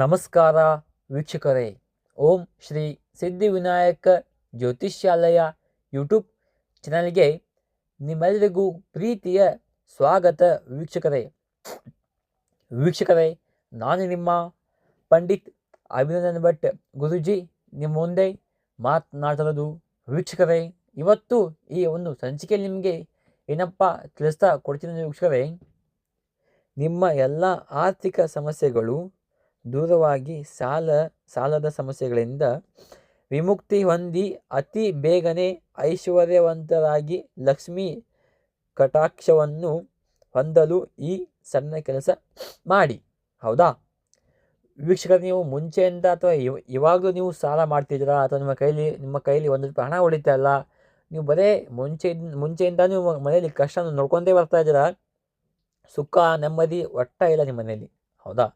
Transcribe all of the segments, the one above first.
ನಮಸ್ಕಾರ ವೀಕ್ಷಕರೇ. ಓಂ ಶ್ರೀ ಸಿದ್ಧಿವಿನಾಯಕ ಜ್ಯೋತಿಷ್ಯಾಲಯ ಯೂಟ್ಯೂಬ್ ಚಾನಲ್ಗೆ ನಿಮ್ಮೆಲ್ಲರಿಗೂ ಪ್ರೀತಿಯ ಸ್ವಾಗತ ವೀಕ್ಷಕರೇ. ವೀಕ್ಷಕರೇ, ನಾನು ನಿಮ್ಮ ಪಂಡಿತ್ ಅಭಿನಂದನ್ ಭಟ್ ಗುರುಜಿ. ನಿಮ್ಮ ಮುಂದೆ ಮಾತನಾಡ್ತಿರೋದು ವೀಕ್ಷಕರೇ, ಇವತ್ತು ಈ ಒಂದು ಸಂಚಿಕೆಯಲ್ಲಿ ನಿಮಗೆ ಏನಪ್ಪ ತಿಳಿಸ್ತಾ ಕೊಡ್ತೀನಿ ವೀಕ್ಷಕರೇ, ನಿಮ್ಮ ಎಲ್ಲ ಆರ್ಥಿಕ ಸಮಸ್ಯೆಗಳು ದೂರವಾಗಿ ಸಾಲ, ಸಾಲದ ಸಮಸ್ಯೆಗಳಿಂದ ವಿಮುಕ್ತಿ ಹೊಂದಿ ಅತಿ ಬೇಗನೆ ಐಶ್ವರ್ಯವಂತರಾಗಿ ಲಕ್ಷ್ಮಿ ಕಟಾಕ್ಷವನ್ನು ಹೊಂದಲು ಈ ಸಣ್ಣ ಕೆಲಸ ಮಾಡಿ. ಹೌದಾ? ವೀಕ್ಷಕರು, ನೀವು ಮುಂಚೆಯಿಂದ ಅಥವಾ ಇವ, ಇವಾಗಲೂ ನೀವು ಸಾಲ ಮಾಡ್ತಿದ್ದೀರಾ? ಅಥವಾ ನಿಮ್ಮ ಕೈಲಿ ನಿಮ್ಮ ಕೈಲಿ ಒಂದು ರೂಪಾಯಿ ಹಣ ಉಳಿತಾ ಇಲ್ಲ? ನೀವು ಬರೇ ಮುಂಚೆ, ಮುಂಚೆಯಿಂದ ನೀವು ಮನೆಯಲ್ಲಿ ಕಷ್ಟ ನೋಡ್ಕೊಂಡೇ ಬರ್ತಾ ಇದ್ದೀರಾ? ಸುಖ, ನೆಮ್ಮದಿ, ಒಟ್ಟ ಇಲ್ಲ ನಿಮ್ಮ ಮನೆಯಲ್ಲಿ. ಹೌದಾ?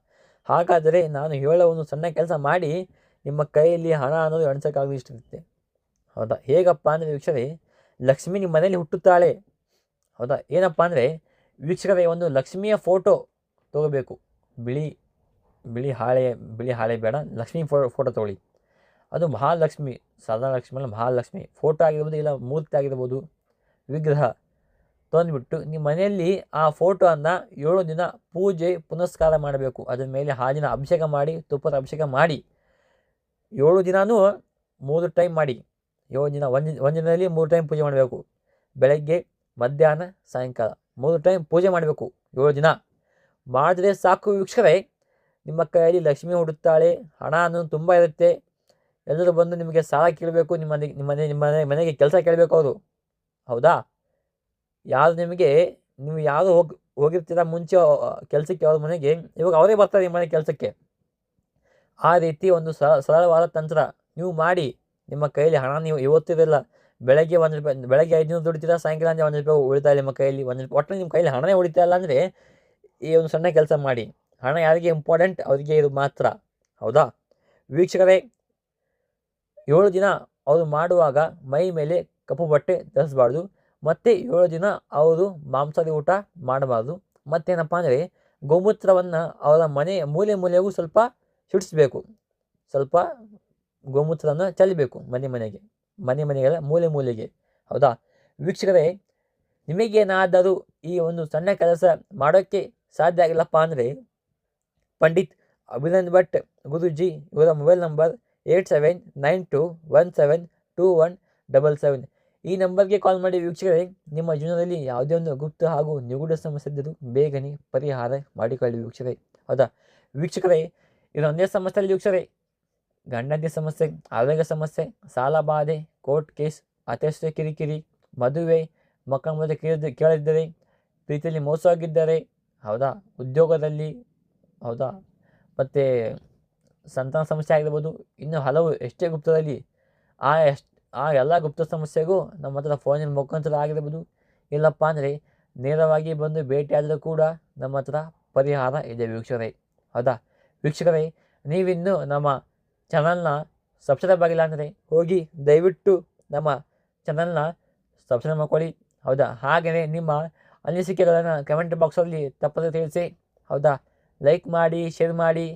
ಹಾಗಾದರೆ ನಾನು ಹೇಳೋ ಒಂದು ಸಣ್ಣ ಕೆಲಸ ಮಾಡಿ ನಿಮ್ಮ ಕೈಯಲ್ಲಿ ಹಣ ಅನ್ನೋದು ಎಣ್ಸೋಕ್ಕಾಗಲಿ ಇಷ್ಟಿರುತ್ತೆ ಹೌದಾ? ಹೇಗಪ್ಪ ಅಂದರೆ ವೀಕ್ಷಕರೇ, ಲಕ್ಷ್ಮಿ ನಿಮ್ಮ ಮನೇಲಿ ಹುಟ್ಟುತ್ತಾಳೆ. ಹೌದಾ? ಏನಪ್ಪ ಅಂದರೆ ವೀಕ್ಷಕರೇ, ಒಂದು ಲಕ್ಷ್ಮಿಯ ಫೋಟೋ ತಗೋಬೇಕು. ಬಿಳಿ ಬಿಳಿ ಹಾಳೆ ಬಿಳಿ ಹಾಳೆ ಬೇಡ, ಲಕ್ಷ್ಮಿ ಫೋ, ಫೋಟೋ ತೊಗೊಳ್ಳಿ. ಅದು ಮಹಾಲಕ್ಷ್ಮಿ, ಸಾಧಾರಣ ಲಕ್ಷ್ಮಿ ಅಲ್ಲ, ಮಹಾಲಕ್ಷ್ಮಿ. ಫೋಟೋ ಆಗಿರ್ಬೋದು ಇಲ್ಲ ಮೂರ್ತಿ ಆಗಿರ್ಬೋದು, ವಿಗ್ರಹ. ತಂದುಬಿಟ್ಟು ನಿಮ್ಮ ಮನೆಯಲ್ಲಿ ಆ ಫೋಟೋವನ್ನು ಏಳು ದಿನ ಪೂಜೆ, ಪುನಸ್ಕಾರ ಮಾಡಬೇಕು. ಅದರ ಮೇಲೆ ಹಾಲಿನ ಅಭಿಷೇಕ ಮಾಡಿ, ತುಪ್ಪದ ಅಭಿಷೇಕ ಮಾಡಿ. ಏಳು ದಿನವೂ ಮೂರು ಟೈಮ್ ಮಾಡಿ. ಏಳು ದಿನ, ಒಂದು ಒಂದು ದಿನದಲ್ಲಿ ಮೂರು ಟೈಮ್ ಪೂಜೆ ಮಾಡಬೇಕು. ಬೆಳಗ್ಗೆ, ಮಧ್ಯಾಹ್ನ, ಸಾಯಂಕಾಲ ಮೂರು ಟೈಮ್ ಪೂಜೆ ಮಾಡಬೇಕು. ಏಳು ದಿನ. ಮಾಡಿದ್ರೆ ಸಾಕು ವೀಕ್ಷಕರೇ. ನಿಮ್ಮ ಕೈಯಲ್ಲಿ ಲಕ್ಷ್ಮಿ ಹುಡುತ್ತಾಳೆ ಹಣ ಅನ್ನೋದು ತುಂಬ ಇರುತ್ತೆ. ಎಲ್ಲರೂ ಬಂದು ನಿಮಗೆ ಸಾಲ ಕೇಳಬೇಕು, ನಿಮ್ಮ ನಿಮ್ಮ ಮನೆ, ಮನೆಗೆ ಕೆಲಸ ಕೇಳಬೇಕು ಅವರು. ಹೌದಾ? ಯಾರು ನಿಮಗೆ, ನೀವು ಯಾರು ಹೋಗಿ, ಹೋಗಿರ್ತೀರ ಮುಂಚೆ ಕೆಲಸಕ್ಕೆ ಅವ್ರ ಮನೆಗೆ, ಇವಾಗ ಅವರೇ ಬರ್ತಾರೆ ನಿಮ್ಮ ಮನೆ ಕೆಲಸಕ್ಕೆ. ಆ ರೀತಿ ಒಂದು ಸರಳವಾದ ತಂತ್ರ ನೀವು ಮಾಡಿ, ನಿಮ್ಮ ಕೈಯಲ್ಲಿ ಹಣ ನೀವು ಇವತ್ತಿರಲ್ಲ ಬೆಳಗ್ಗೆ ಒಂದು ರೂಪಾಯಿ, ಬೆಳಗ್ಗೆ ಐದುನೂರು ದುಡಿತೀರ ಸಾಯಂಕಾಲ ಅಂದರೆ ಒಂದು ರೂಪಾಯಿ ಉಳಿತಾ ನಿಮ್ಮ ಕೈಯಲ್ಲಿ, ಒಂದು ರೂಪಾಯಿ ಒಟ್ಟು ನಿಮ್ಮ ಕೈಯಲ್ಲಿ ಹಣನೇ ಉಳಿತಾ ಇಲ್ಲ ಅಂದರೆ, ಈ ಒಂದು ಸಣ್ಣ ಕೆಲಸ ಮಾಡಿ. ಹಣ ಯಾರಿಗೆ ಇಂಪಾರ್ಟೆಂಟ್ ಅವರಿಗೆ ಇದು ಮಾತ್ರ. ಹೌದಾ? ವೀಕ್ಷಕರೇ, ಏಳು ದಿನ ಅವರು ಮಾಡುವಾಗ ಮೈ ಮೇಲೆ ಕಪ್ಪು ಬಟ್ಟೆ ಧರಿಸಬಾರ್ದು. ಮತ್ತು ಏಳು ದಿನ ಅವರು ಮಾಂಸದ ಊಟ ಮಾಡಬಾರ್ದು. ಮತ್ತೇನಪ್ಪ ಅಂದರೆ ಗೋಮೂತ್ರವನ್ನು ಅವರ ಮನೆ ಮೂಲೆ ಮೂಲೆಗೂ ಸ್ವಲ್ಪ ಸಿಡಿಸ್ಬೇಕು ಸ್ವಲ್ಪ ಗೋಮೂತ್ರವನ್ನು ಚೆಲ್ಲಬೇಕು ಮನೆ ಮನೆಗೆ, ಮನೆ ಮನೆಗೆಲ್ಲ ಮೂಲೆ ಮೂಲೆಗೆ. ಹೌದಾ? ವೀಕ್ಷಕರೇ, ನಿಮಗೇನಾದರೂ ಈ ಒಂದು ಸಣ್ಣ ಕೆಲಸ ಮಾಡೋಕ್ಕೆ ಸಾಧ್ಯ ಆಗಿಲ್ಲಪ್ಪ ಅಂದರೆ ಪಂಡಿತ್ ಅಭಿನಂದ್ ಭಟ್ ಗುರುಜಿ ಇವರ mobile number eight seven nine two one seven two one double seven. ಈ ನಂಬರ್ಗೆ ಕಾಲ್ ಮಾಡಿ ವೀಕ್ಷಕರೇ, ನಿಮ್ಮ ಜೀವನದಲ್ಲಿ ಯಾವುದೇ ಒಂದು ಗುಪ್ತ ಹಾಗೂ ನಿಗೂಢ ಸಮಸ್ಯೆ ಇದ್ದರೂ ಬೇಗನೆ ಪರಿಹಾರ ಮಾಡಿಕೊಳ್ಳಿ ವೀಕ್ಷಕರೇ. ಹೌದಾ? ವೀಕ್ಷಕರೇ ಇದೊಂದೇ ಸಮಸ್ಯೆಯಲ್ಲಿ ವೀಕ್ಷಕರೇ. ಗಂಡಂತಿ ಸಮಸ್ಯೆ, ಆರೋಗ್ಯ ಸಮಸ್ಯೆ, ಸಾಲ ಬಾಧೆ, ಕೋರ್ಟ್ ಕೇಸ್ ಅತ್ಯಷ್ಟ ಕಿರಿಕಿರಿ, ಮದುವೆ, ಮಕ್ಕಳ ಮದುವೆ ಕೇಳಿದ ಕೇಳಿದ್ದರೆ ಪ್ರೀತಿಯಲ್ಲಿ ಮೋಸ ಆಗಿದ್ದಾರೆ ಹೌದಾ? ಉದ್ಯೋಗದಲ್ಲಿ, ಹೌದಾ? ಮತ್ತು ಸಂತಾನ ಸಮಸ್ಯೆ ಆಗಿರ್ಬೋದು, ಇನ್ನು ಹಲವು ಎಷ್ಟೇ ಗುಪ್ತದಲ್ಲಿ, ಆ ಎಷ್ಟು ಆ ಎಲ್ಲ ಗುಪ್ತ ಸಮಸ್ಯೆಗೂ ನಮ್ಮ ಹತ್ರ ಫೋನಿನ ಮುಖಾಂತರ ಆಗಿರ್ಬೋದು. ಇಲ್ಲಪ್ಪ ಅಂದರೆ ನೇರವಾಗಿ ಬಂದು ಭೇಟಿಯಾದರೂ ಕೂಡ ನಮ್ಮ ಹತ್ರ ಪರಿಹಾರ ಇದೆ ವೀಕ್ಷಕರೇ. ಹೌದಾ? ವೀಕ್ಷಕರೇ, ನೀವಿನ್ನೂ ನಮ್ಮ ಚಾನಲ್ನ ಸಬ್ಸ್ಕ್ರೈಬ್ ಆಗಿಲ್ಲ ಅಂದರೆ ಹೋಗಿ ದಯವಿಟ್ಟು ನಮ್ಮ ಚಾನಲ್ನ ಸಬ್ಸ್ಕ್ರೈಬ್ ಮಾಡ್ಕೊಳ್ಳಿ. ಹೌದಾ? ಹಾಗೆಯೇ ನಿಮ್ಮ ಅನಿಸಿಕೆಗಳನ್ನು ಕಮೆಂಟ್ ಬಾಕ್ಸಲ್ಲಿ ತಪ್ಪದೆ ತಿಳಿಸಿ. ಹೌದಾ? ಲೈಕ್ ಮಾಡಿ ಶೇರ್ ಮಾಡಿ.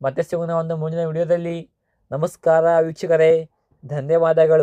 ಮತ್ತೆ ಸಿಗೋಣ ಒಂದು ಮುಂದಿನ ವಿಡಿಯೋದಲ್ಲಿ ನಮಸ್ಕಾರ ವೀಕ್ಷಕರೇ. ಧನ್ಯವಾದಗಳು.